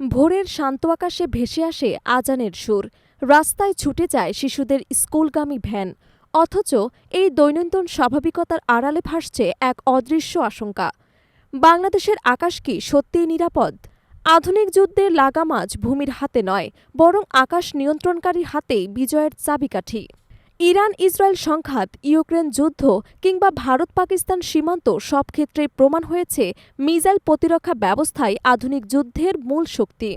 ভোরের শান্ত আকাশে ভেসে আসে আজানের সুর। রাস্তায় ছুটে যায় শিশুদের স্কুলগামী ভ্যান। অথচ এই দৈনন্দিন স্বাভাবিকতার আড়ালে ভাসছে এক অদৃশ্য আশঙ্কা। বাংলাদেশের আকাশ কি সত্যিই নিরাপদ? আধুনিক যুদ্ধের লাগাম আজ ভূমির হাতে নয়, বরং আকাশ নিয়ন্ত্রণকারীর হাতেই বিজয়ের চাবিকাঠি। ইরান ইসরায়েল সংঘাত, ইউক্রেন যুদ্ধ কিংবা ভারত পাকিস্তান সীমান্ত সব ক্ষেত্রেই প্রমাণ হয়েছে মিসাইল প্রতিরক্ষা ব্যবস্থাই আধুনিক যুদ্ধের মূল শক্তি।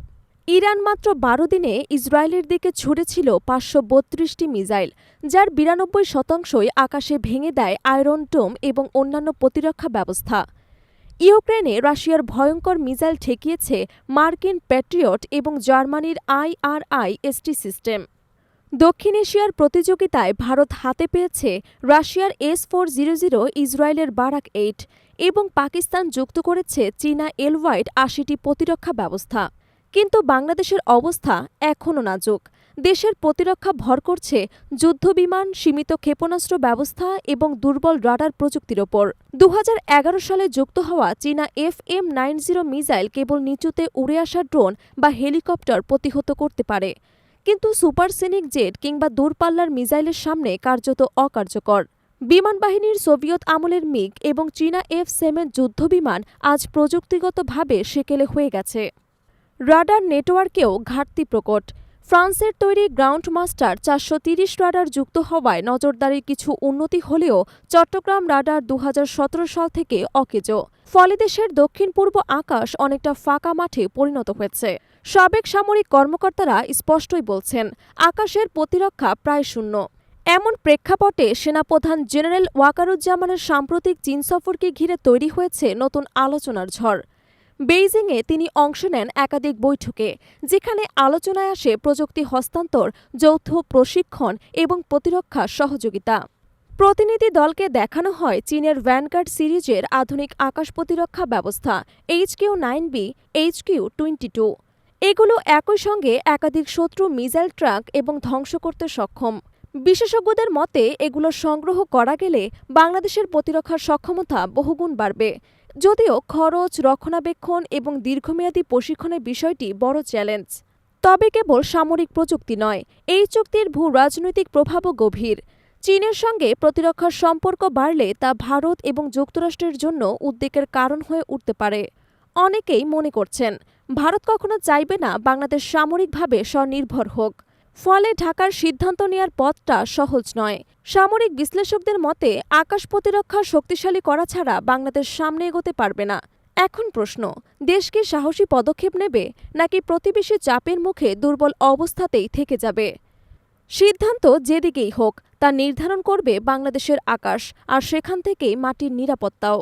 ইরান মাত্র বারো দিনে ইসরায়েলের দিকে ছুড়েছিল পাঁচশো বত্রিশটি মিসাইল, যার বিরানব্বই শতাংশই আকাশে ভেঙে দেয় আয়রন টোম এবং অন্যান্য প্রতিরক্ষা ব্যবস্থা। ইউক্রেনে রাশিয়ার ভয়ঙ্কর মিসাইল ঠেকিয়েছে মার্কিন প্যাট্রিয়ট এবং জার্মানির আইআরআই এসটি সিস্টেম। দক্ষিণ এশিয়ার প্রতিযোগিতায় ভারত হাতে পেয়েছে রাশিয়ার এস ফোর জিরো জিরো, ইসরায়েলের বারাক এইট এবং পাকিস্তান যুক্ত করেছে চীনা এলওয়াইড আশিটি প্রতিরক্ষা ব্যবস্থা। কিন্তু বাংলাদেশের অবস্থা এখনও নাজুক। দেশের প্রতিরক্ষা ভর করছে যুদ্ধবিমান, সীমিত ক্ষেপণাস্ত্র ব্যবস্থা এবং দুর্বল রাডার প্রযুক্তির ওপর। দু হাজার এগারো সালে যুক্ত হওয়া চীনা F M nine zero missile কেবল নিচুতে উড়ে আসা ড্রোন বা হেলিকপ্টার প্রতিহত করতে পারে। কিন্তু সুপারসেনিক জেট কিংবা দূরপাল্লার মিসাইলের সামনে কার্যত অকার্যকর। বিমান বাহিনীর সোভিয়েত আমলের মিগ এবং চীনা এফ সেভেন যুদ্ধবিমান আজ প্রযুক্তিগতভাবে সেকেলে হয়ে গেছে। রাডার নেটওয়ার্কেও ঘাটতি প্রকট। ফ্রান্সের তৈরি গ্রাউন্ড মাস্টার চারশো তিরিশ রাডার যুক্ত হওয়ায় নজরদারির কিছু উন্নতি হলেও চট্টগ্রাম রাডার দু হাজার সতেরো সাল থেকে অকেজো। ফলে দেশের দক্ষিণ পূর্ব আকাশ অনেকটা ফাঁকা মাঠে পরিণত হয়েছে। সাবেক সামরিক কর্মকর্তারা স্পষ্টই বলছেন, আকাশের প্রতিরক্ষা প্রায় শূন্য। এমন প্রেক্ষাপটে সেনাপ্রধান জেনারেল ওয়াকারুজ্জামানের সাম্প্রতিক চীন সফরকে ঘিরে তৈরি হয়েছে নতুন আলোচনার ঝড়। বেইজিংয়ে তিনি অংশ নেন একাধিক বৈঠকে, যেখানে আলোচনায় আসে প্রযুক্তি হস্তান্তর, যৌথ প্রশিক্ষণ এবং প্রতিরক্ষা সহযোগিতা। প্রতিনিধি দলকে দেখানো হয় চীনের ভ্যানগার্ড সিরিজের আধুনিক আকাশ প্রতিরক্ষা ব্যবস্থা HQ nine B HQ twenty two. এগুলো একই সঙ্গে একাধিক শত্রু মিসাইল ট্রাক এবং ধ্বংস করতে সক্ষম। বিশেষজ্ঞদের মতে, এগুলো সংগ্রহ করা গেলে বাংলাদেশের প্রতিরক্ষার সক্ষমতা বহুগুণ বাড়বে। যদিও খরচ, রক্ষণাবেক্ষণ এবং দীর্ঘমেয়াদী প্রশিক্ষণের বিষয়টি বড় চ্যালেঞ্জ। তবে কেবল সামরিক প্রযুক্তি নয়, এই চুক্তির ভূ রাজনৈতিক প্রভাবও গভীর। চীনের সঙ্গে প্রতিরক্ষার সম্পর্ক বাড়লে তা ভারত এবং যুক্তরাষ্ট্রের জন্য উদ্বেগের কারণ হয়ে উঠতে পারে। অনেকেই মনে করছেন ভারত কখনো চাইবে না বাংলাদেশ সামরিকভাবে স্বনির্ভর হোক। ফলে ঢাকার সিদ্ধান্ত নেয়ার পথটা সহজ নয়। সামরিক বিশ্লেষকদের মতে, আকাশ প্রতিরক্ষা শক্তিশালী করা ছাড়া বাংলাদেশ সামনে এগোতে পারবে না। এখন প্রশ্ন, দেশ কি সাহসী পদক্ষেপ নেবে, নাকি প্রতিবেশী চাপের মুখে দুর্বল অবস্থাতেই থেকে যাবে? সিদ্ধান্ত যেদিকেই হোক, তা নির্ধারণ করবে বাংলাদেশের আকাশ আর সেখান থেকেই মাটির নিরাপত্তাও।